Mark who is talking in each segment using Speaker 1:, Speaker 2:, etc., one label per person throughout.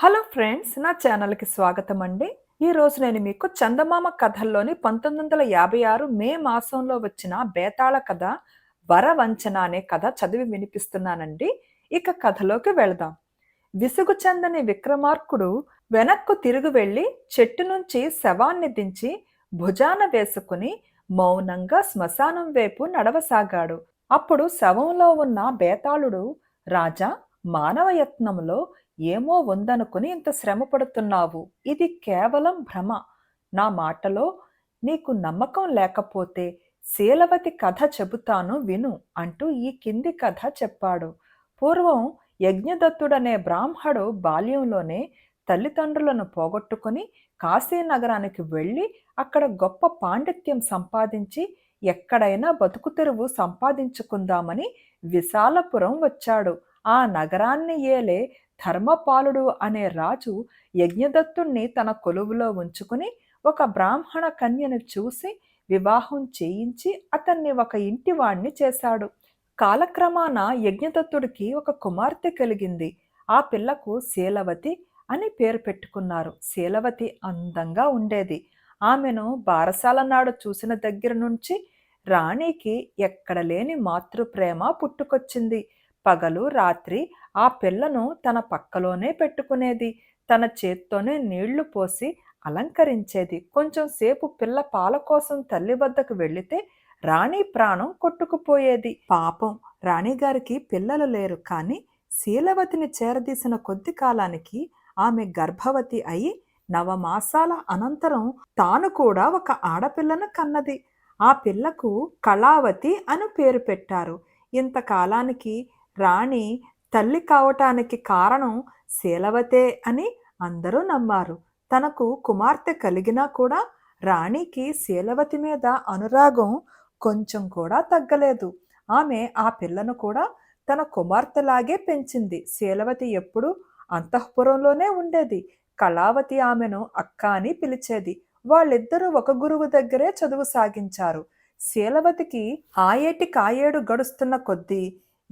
Speaker 1: Hello friends నా ఛానల్కి స్వాగతం అండి ఈరోజు నేను మీకు చందమామ కథల్లోని పంతొమ్మిది వందల యాభై ఆరు మే మాసంలో వచ్చిన బేతాళ కథ వరవంచన అనే కథ చదివి వినిపిస్తున్నానండి. ఇక కథలోకి వెళదాం. విసుగు చెందని విక్రమార్కుడు వెనక్కు తిరిగి వెళ్ళి చెట్టు నుంచి శవాన్ని దించి భుజాన వేసుకుని మౌనంగా శ్మశానం వైపు నడవసాగాడు. అప్పుడు శవంలో ఉన్న బేతాళుడు రాజా మానవయత్నంలో ఏమో ఉందనుకుని ఇంత శ్రమ పడుతున్నావు ఇది కేవలం భ్రమ. నా మాటలో నీకు నమ్మకం లేకపోతే శీలవతి కథ చెబుతాను విను అంటూ ఈ కింది కథ చెప్పాడు. పూర్వం యజ్ఞదత్తుడనే బ్రాహ్మడు బాల్యంలోనే తల్లిదండ్రులను పోగొట్టుకుని కాశీనగరానికి వెళ్ళి అక్కడ గొప్ప పాండిత్యం సంపాదించి ఎక్కడైనా బతుకు తెరువు సంపాదించుకుందామని విశాలపురం వచ్చాడు. ఆ నగరాన్ని ఏలే ధర్మపాలుడు అనే రాజు యజ్ఞదత్తుణ్ణి తన కొలువులో ఉంచుకుని ఒక బ్రాహ్మణ కన్యను చూసి వివాహం చేయించి అతన్ని ఒక ఇంటివాణ్ణి చేశాడు. కాలక్రమాన యజ్ఞదత్తుడికి ఒక కుమార్తె కలిగింది. ఆ పిల్లకు శీలవతి అని పేరు పెట్టుకున్నారు. శీలవతి అందంగా ఉండేది. ఆమెను బారసాల నాడు చూసిన దగ్గర నుంచి రాణికి ఎక్కడ లేని మాతృప్రేమ పుట్టుకొచ్చింది. పగలు రాత్రి ఆ పిల్లను తన పక్కలోనే పెట్టుకునేది. తన చేత్తోనే నీళ్ళు పోసి అలంకరించేది. కొంచెం సేపు పిల్ల పాల కోసం తల్లి వద్దకు వెళితే రాణి ప్రాణం కొట్టుకుపోయేది. పాపం రాణిగారికి పిల్లలు లేరు కానీ శీలవతిని చేరదీసిన కొద్ది కాలానికి ఆమె గర్భవతి అయి నవమాసాల అనంతరం తాను కూడా ఒక ఆడపిల్లను కన్నది. ఆ పిల్లకు కళావతి అని పేరు పెట్టారు. ఇంతకాలానికి రాణి తల్లి కావటానికి కారణం శీలవతే అని అందరూ నమ్మారు. తనకు కుమార్తె కలిగినా కూడా రాణికి శీలవతి మీద అనురాగం కొంచెం కూడా తగ్గలేదు. ఆమె ఆ పిల్లను కూడా తన కుమార్తెలాగే పెంచింది. శీలవతి ఎప్పుడూ అంతఃపురంలోనే ఉండేది. కళావతి ఆమెను అక్క అని పిలిచేది. వాళ్ళిద్దరూ ఒక గురువు దగ్గరే చదువు సాగించారు. శీలవతికి ఆయేటి కాయేడు గడుస్తున్న కొద్దీ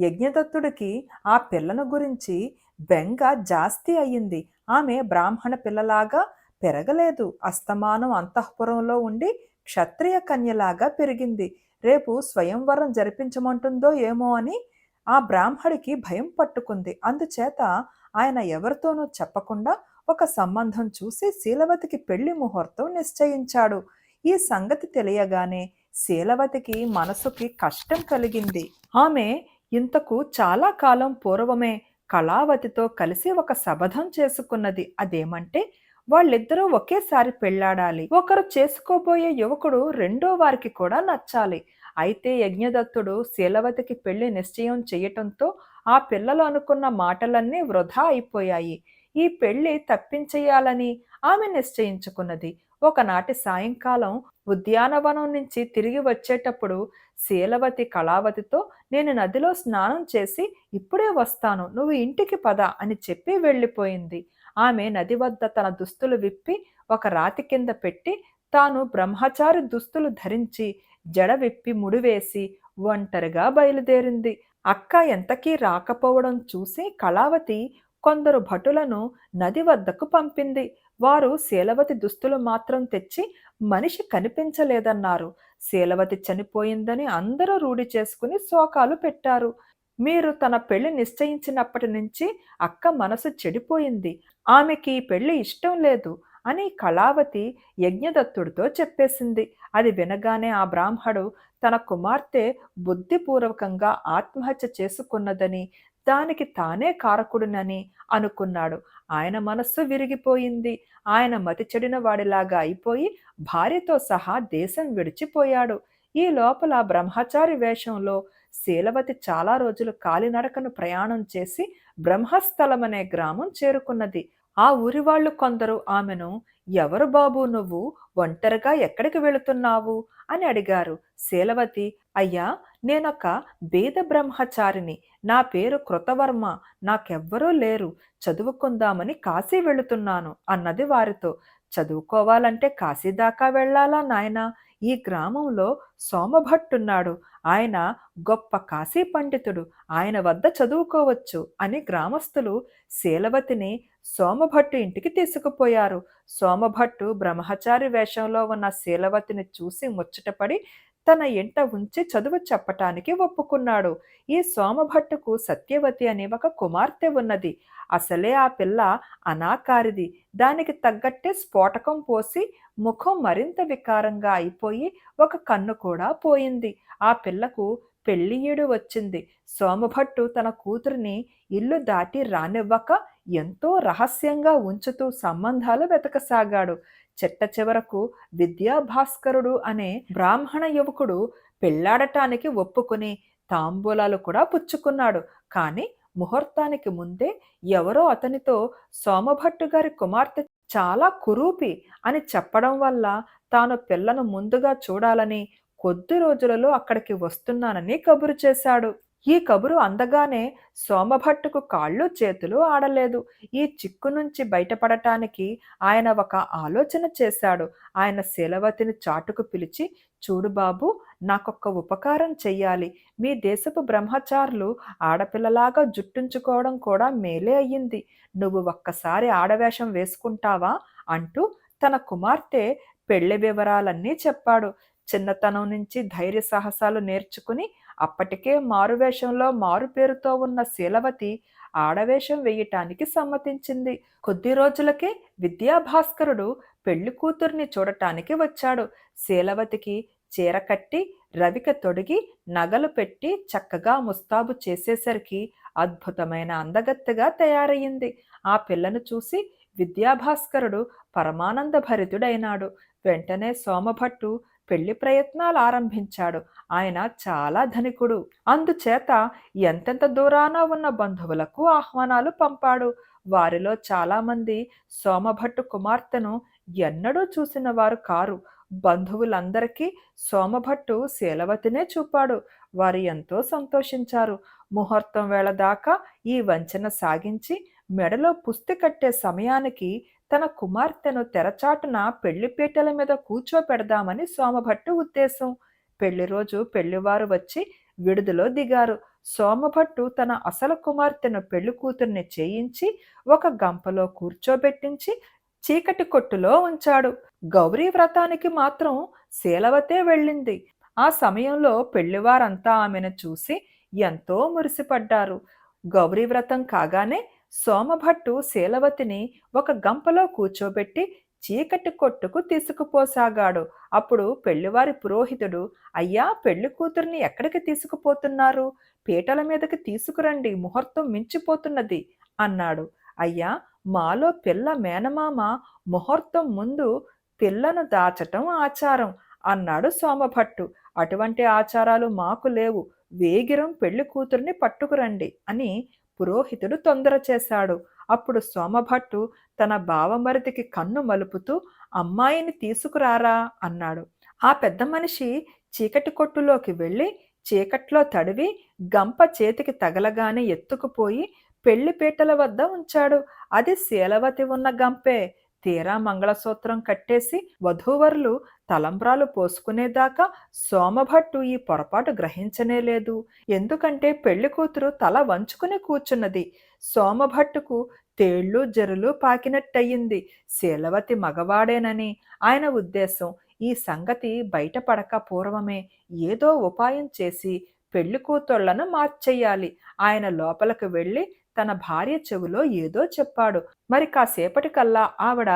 Speaker 1: యజ్ఞదత్తుడికి ఆ పిల్లను గురించి బెంగ జాస్తి అయ్యింది. ఆమె బ్రాహ్మణ పిల్లలాగా పెరగలేదు. అస్తమానం అంతఃపురంలో ఉండి క్షత్రియ కన్యలాగా పెరిగింది. రేపు స్వయంవరం జరిపించమంటుందో ఏమో అని ఆ బ్రాహ్మడికి భయం పట్టుకుంది. అందుచేత ఆయన ఎవరితోనూ చెప్పకుండా ఒక సంబంధం చూసి శీలవతికి పెళ్ళి ముహూర్తం నిశ్చయించాడు. ఈ సంగతి తెలియగానే శీలవతికి మనసుకి కష్టం కలిగింది. ఆమె ఇంతకు చాలా కాలం పూర్వమే కళావతితో కలిసి ఒక శబధం చేసుకున్నది. అదేమంటే వాళ్ళిద్దరూ ఒకేసారి పెళ్ళాడాలి. ఒకరు చేసుకోబోయే యువకుడు రెండో వారికి కూడా నచ్చాలి. అయితే యజ్ఞదత్తుడు శీలవతికి పెళ్ళి నిశ్చయం చేయటంతో ఆ పిల్లలు అనుకున్న మాటలన్నీ వృధా అయిపోయాయి. ఈ పెళ్ళి తప్పించేయాలని ఆమె నిశ్చయించుకున్నది. ఒకనాటి సాయంకాలం ఉద్యానవనం నుంచి తిరిగి వచ్చేటప్పుడు శీలవతి కళావతితో నేను నదిలో స్నానం చేసి ఇప్పుడే వస్తాను నువ్వు ఇంటికి పద అని చెప్పి వెళ్ళిపోయింది. ఆమె నది వద్ద తన దుస్తులు విప్పి ఒక రాతి కింద పెట్టి తాను బ్రహ్మచారి దుస్తులు ధరించి జడ విప్పి ముడివేసి ఒంటరిగా బయలుదేరింది. అక్క ఎంతకీ రాకపోవడం చూసి కళావతి కొందరు భటులను నది వద్దకు పంపింది. వారు శీలవతి దుస్తులు మాత్రం తెచ్చి మనిషి కనిపించలేదన్నారు. శీలవతి చనిపోయిందని అందరూ రూఢి చేసుకుని శోకాలు పెట్టారు. మీరు తన పెళ్ళి నిశ్చయించినప్పటి నుంచి అక్క మనసు చెడిపోయింది. ఆమెకి పెళ్ళి ఇష్టం లేదు అని కళావతి యజ్ఞదత్తుడితో చెప్పేసింది. అది వినగానే ఆ బ్రాహ్మడు తన కుమార్తె బుద్ధిపూర్వకంగా ఆత్మహత్య చేసుకున్నదని దానికి తానే కారకుడునని అనుకున్నాడు. ఆయన మనస్సు విరిగిపోయింది. ఆయన మతి చెడిన వాడిలాగా అయిపోయి భార్యతో సహా దేశం విడిచిపోయాడు. ఈ లోపల బ్రహ్మచారి వేషంలో శీలవతి చాలా రోజులు కాలినడకను ప్రయాణం చేసి బ్రహ్మస్థలం అనే గ్రామం చేరుకున్నది. ఆ ఊరి వాళ్ళు కొందరు ఆమెను ఎవరు బాబు నువ్వు? ఒంటరిగా ఎక్కడికి వెళుతున్నావు? అని అడిగారు. శీలవతి అయ్యా నేనొక బీద బ్రహ్మచారిని నా పేరు కృతవర్మ. నాకెవ్వరూ లేరు. చదువుకుందామని కాశీ వెళుతున్నాను అన్నది వారితో. చదువుకోవాలంటే కాశీ దాకా వెళ్ళాలా నాయనా? ఈ గ్రామంలో సోమభట్టున్నాడు. ఆయన గొప్ప కాశీ పండితుడు. ఆయన వద్ద చదువుకోవచ్చు అని గ్రామస్తులు శీలవతిని సోమభట్టు ఇంటికి తీసుకుపోయారు. సోమభట్టు బ్రహ్మచారి వేషంలో ఉన్న శీలవతిని చూసి ముచ్చటపడి తన ఇంట ఉంచి చదువు చెప్పటానికి ఒప్పుకున్నాడు. ఈ సోమభట్టుకు సత్యవతి అనే ఒక కుమార్తె ఉన్నది. అసలే ఆ పిల్ల అనాకారిది. దానికి తగ్గట్టే స్ఫోటకం పోసి ముఖం మరింత వికారంగా అయిపోయి ఒక కన్ను కూడా పోయింది. ఆ పిల్లకు పెళ్ళియుడు వచ్చింది. సోమభట్టు తన కూతురిని ఇల్లు దాటి రానివ్వక ఎంతో రహస్యంగా ఉంచుతూ సంబంధాలు వెతకసాగాడు. చిట్ట చివరకు విద్యాభాస్కరుడు అనే బ్రాహ్మణ యువకుడు పెళ్ళాడటానికి ఒప్పుకుని తాంబూలాలు కూడా పుచ్చుకున్నాడు. కానీ ముహూర్తానికి ముందే ఎవరో అతనితో సోమభట్టు గారి కుమార్తె చాలా కురూపి అని చెప్పడం వల్ల తాను పిల్లను ముందుగా చూడాలని కొద్ది రోజులలో అక్కడికి వస్తున్నానని కబురు చేశాడు. ఈ కబురు అందగానే సోమభట్టుకు కాళ్ళు చేతులు ఆడలేదు. ఈ చిక్కు నుంచి బయటపడటానికి ఆయన ఒక ఆలోచన చేశాడు. ఆయన శీలవతిని చాటుకు పిలిచి చూడు బాబు నాకొక్క ఉపకారం చెయ్యాలి. మీ దేశపు బ్రహ్మచారులు ఆడపిల్లలాగా జుట్టుంచుకోవడం కూడా మేలే అయ్యింది. నువ్వు ఒక్కసారి ఆడవేషం వేసుకుంటావా? అంటూ తన కుమార్తె పెళ్ళి వివరాలన్నీ చెప్పాడు. చిన్నతనం నుంచి ధైర్య సాహసాలు నేర్చుకుని అప్పటికే మారువేషంలో మారు పేరుతో ఉన్న శీలవతి ఆడవేషం వేయటానికి సమ్మతించింది. కొద్ది రోజులకే విద్యాభాస్కరుడు పెళ్ళి కూతుర్ని చూడటానికి వచ్చాడు. శీలవతికి చీర కట్టి రవిక తొడిగి నగలు పెట్టి చక్కగా ముస్తాబు చేసేసరికి అద్భుతమైన అందగత్తెగా తయారయ్యింది ఆ పిల్లను చూసి విద్యాభాస్కరుడు పరమానంద భరితుడైనాడు వెంటనే సోమభట్టు పెళ్ళి ప్రయత్నాలు ఆరంభించాడు. ఆయన చాలా ధనికుడు. అందుచేత ఎంతెంత దూరాన ఉన్న బంధువులకు ఆహ్వానాలు పంపాడు. వారిలో చాలామంది సోమభట్టు కుమార్తెను ఎన్నడూ చూసిన వారు కారు. బంధువులందరికీ సోమభట్టు శీలవతినే చూపాడు. వారు ఎంతో సంతోషించారు. ముహూర్తం వేళ దాకా ఈ వంచన సాగించి మెడలో పుస్తి కట్టే సమయానికి తన కుమార్తెను తెరచాటున పెళ్ళిపీటల మీద కూర్చోపెడదామని సోమభట్టు ఉద్దేశం. పెళ్ళి రోజు పెళ్ళివారు వచ్చి విడుదలో దిగారు. సోమభట్టు తన అసలు కుమార్తెను పెళ్ళి కూతుర్ని చేయించి ఒక గంపలో కూర్చోబెట్టించి చీకటి కొట్టులో ఉంచాడు. గౌరీ వ్రతానికి మాత్రం శీలవతే వెళ్ళింది. ఆ సమయంలో పెళ్ళివారంతా ఆమెను చూసి ఎంతో మురిసిపడ్డారు. గౌరీ వ్రతం కాగానే సోమభట్టు శీలవతిని ఒక గంపలో కూర్చోబెట్టి చీకటి కొట్టుకు తీసుకుపోసాగాడు. అప్పుడు పెళ్ళివారి పురోహితుడు అయ్యా పెళ్ళి కూతుర్ని ఎక్కడికి తీసుకుపోతున్నారు? పీటల మీదకి తీసుకురండి ముహూర్తం మించిపోతున్నది అన్నాడు. అయ్యా మాలో పిల్ల మేనమామ ముహూర్తం ముందు పిల్లను దాచటం ఆచారం అన్నాడు సోమభట్టు. అటువంటి ఆచారాలు మాకు లేవు. వేగిరం పెళ్ళి కూతుర్ని పట్టుకురండి అని పురోహితుడు తొందర చేశాడు. అప్పుడు సోమభట్టు తన బావమరిదికి కన్ను మలుపుతూ అమ్మాయిని తీసుకురారా అన్నాడు. ఆ పెద్ద మనిషి చీకటి కొట్టులోకి వెళ్ళి చీకట్లో తడివి గంప చేతికి తగలగానే ఎత్తుకుపోయి పెళ్ళిపీటల వద్ద ఉంచాడు. అది శీలవతి ఉన్న గంపే. తీరా మంగళసూత్రం కట్టేసి వధూవరులు తలంబ్రాలు పోసుకునేదాకా సోమభట్టు ఈ పొరపాటు గ్రహించనే లేదు. ఎందుకంటే పెళ్ళి కూతురు తల వంచుకుని కూర్చున్నది. సోమభట్టుకు తేళ్ళు జరులు పాకినట్టయింది. శీలవతి మగవాడేనని ఆయన ఉద్దేశం. ఈ సంగతి బయటపడక పూర్వమే ఏదో ఉపాయం చేసి పెళ్ళి కూతుళ్ళను మార్చెయ్యాలి ఆయన లోపలికి వెళ్ళి తన భార్య చెవిలో ఏదో చెప్పాడు. మరి కాసేపటికల్లా ఆవిడ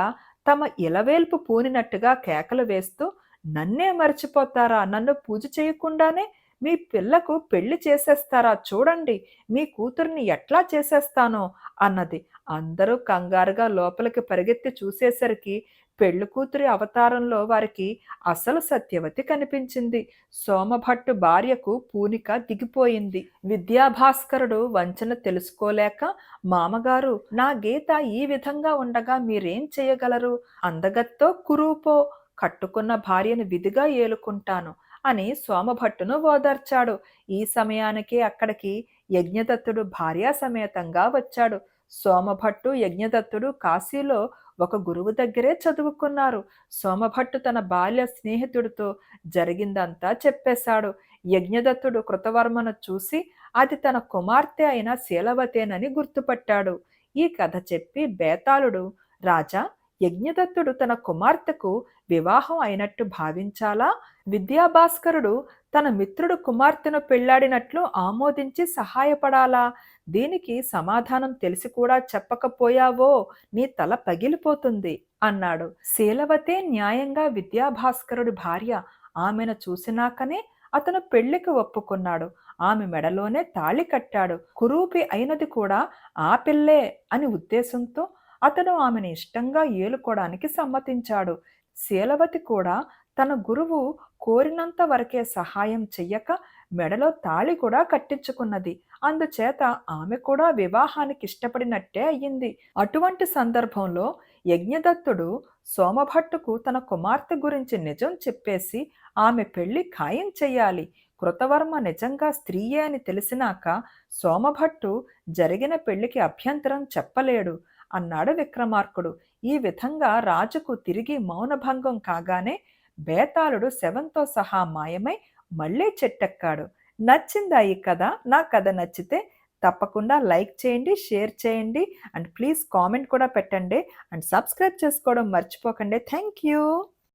Speaker 1: తమ ఇలవేల్పు పూనినట్టుగా కేకలు వేస్తూ నన్నే మర్చిపోతారా? నన్ను పూజ చేయకుండానే మీ పిల్లకు పెళ్ళి చేసేస్తారా? చూడండి మీ కూతుర్ని ఎట్లా చేసేస్తానో అన్నది. అందరూ కంగారుగా లోపలికి పరిగెత్తి చూసేసరికి పెళ్ళి కూతురి అవతారంలో వారికి అసలు సత్యవతి కనిపించింది. సోమభట్టు భార్యకు పూనిక దిగిపోయింది. విద్యాభాస్కరుడు వంచన తెలుసుకోలేక మామగారు నా గీత ఈ విధంగా ఉండగా మీరేం చేయగలరు? అందగత్తో కురూపో కట్టుకున్న భార్యను విధిగా ఏలుకుంటాను. అని సోమభట్టును ఓదార్చాడు. ఈ సమయానికి అక్కడికి యజ్ఞదత్తుడు భార్యా సమేతంగా వచ్చాడు. సోమభట్టు యజ్ఞదత్తుడు కాశీలో ఒక గురువు దగ్గరే చదువుకున్నారు. సోమభట్టు తన బాల్య స్నేహితుడితో జరిగిందంతా చెప్పేశాడు. యజ్ఞదత్తుడు కృతవర్మను చూసి అది తన కుమార్తె అయిన శీలవతేనని గుర్తుపట్టాడు. ఈ కథ చెప్పి బేతాళుడు రాజా యజ్ఞదత్తుడు తన కుమార్తెకు వివాహం అయినట్టు భావించాలా? విద్యాభాస్కరుడు తన మిత్రుడు కుమార్తెను పెళ్ళాడినట్లు ఆమోదించి సహాయపడాలా? దీనికి సమాధానం తెలిసి కూడా చెప్పకపోయావో నీ తల పగిలిపోతుంది అన్నాడు. శీలవతే న్యాయంగా విద్యాభాస్కరుడి భార్య ఆమెను చూసినాకనే అతను పెళ్ళికి ఒప్పుకున్నాడు. ఆమె మెడలోనే తాళి కట్టాడు. కురూపి అయినది కూడా ఆ పిల్లే అని ఉద్దేశంతో అతను ఆమెను ఇష్టంగా ఏలుకోవడానికి సమ్మతించాడు. శీలవతి కూడా తన గురువు కోరినంత వరకే సహాయం చెయ్యక మెడలో తాళి కూడా కట్టించుకున్నది. అందుచేత ఆమె కూడా వివాహానికి ఇష్టపడినట్టే అయ్యింది. అటువంటి సందర్భంలో యజ్ఞదత్తుడు సోమభట్టుకు తన కుమార్తె గురించి నిజం చెప్పేసి ఆమె పెళ్ళి ఖాయం చెయ్యాలి. కృతవర్మ నిజంగా స్త్రీయే అని తెలిసినాక సోమభట్టు జరిగిన పెళ్ళికి అభ్యంతరం చెప్పలేడు. అన్నాడు విక్రమార్కుడు. ఈ విధంగా రాజుకు తిరిగి మౌనభంగం కాగానే బేతాళుడు శవంతో సహా మాయమై మళ్ళీ చెట్టెక్కాడు. నచ్చిందా ఈ కథ? నా కథ నచ్చితే తప్పకుండా లైక్ చేయండి షేర్ చేయండి అండ్ ప్లీజ్ కామెంట్ కూడా పెట్టండి అండ్ సబ్స్క్రైబ్ చేసుకోవడం మర్చిపోకండి. Thank you.